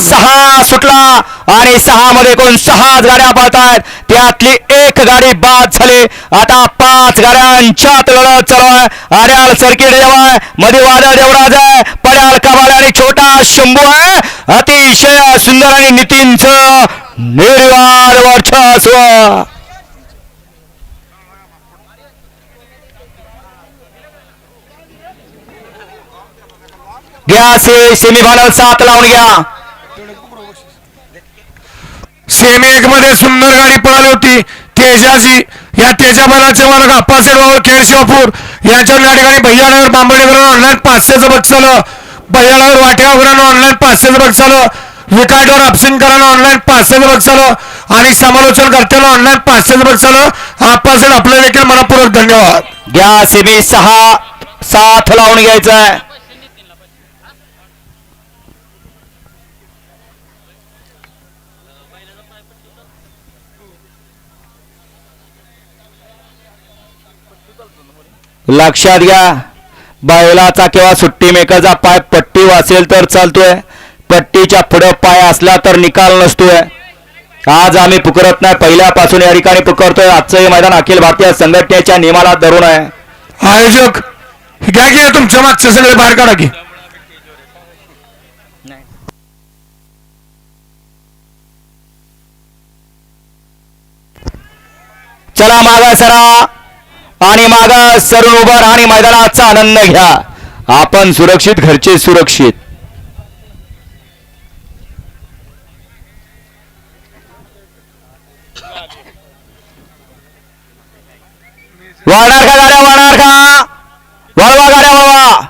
सहा सुटला आणि सहा मध्ये एकूण सहा गाड्या पळतायत. त्यातली एक गाडी बाद झाली. आता पाच गाड्यांच्यात लढत चालू आहे. आर्याल सर्किट देवायमध्ये वादळ देवराज आहे. पड्याल कमाल आणि छोटा शंभू आहे. अतिशय सुंदर आणि नितीनचं निर्वार वर्चस्व. घ्या से सेमीफायनल सात लावून घ्या. सेमी एक मध्ये सुंदर गाडी पळाली होती. तेजाजी या तेजा बैलाचे मालक अप्पासेड बाबा खेड शिवापूर. यांच्यावर या ठिकाणी भैयानगर बांबडीवर ऑनलाईन पाचशेचं बक्षालं भैयानगर वाटेगावकरांना ऑनलाईन पाचशेचं बक्षालं विकायडोर अपसिंगकरांना ऑनलाईन पाचशेचं बक्षालं आणि समालोचन करताना ऑनलाईन पाचशेचं बक्षालं अप्पासेड आपले देखील मनपूर्वक धन्यवाद. घ्या सेमी सहा सात लावून घ्यायचं आहे लक्षात घ्या. बैलाचा किंवा सुट्टी मेकरचा पाय पट्टी वासेल तर चालतोय. पट्टीच्या पुढं पाय असला तर निकाल नसतोय. आज आम्ही पुकारत नाही. पहिल्यापासून या ठिकाणी पुकारतोय. आजचं हे मैदान अखिल भारतीय संघटनेच्या नियमाला धरून आहे. आयोजक घ्या की तुमच्या मागचे सगळे बाहेर काढा की. चला मागा सरा आणि मागा सर्व उभा आणि मैदानाचा आनंद घ्या. आपण सुरक्षित घरचे सुरक्षित. वाढणार का गाड्या? वाढणार का? वळवा गाड्या वळवा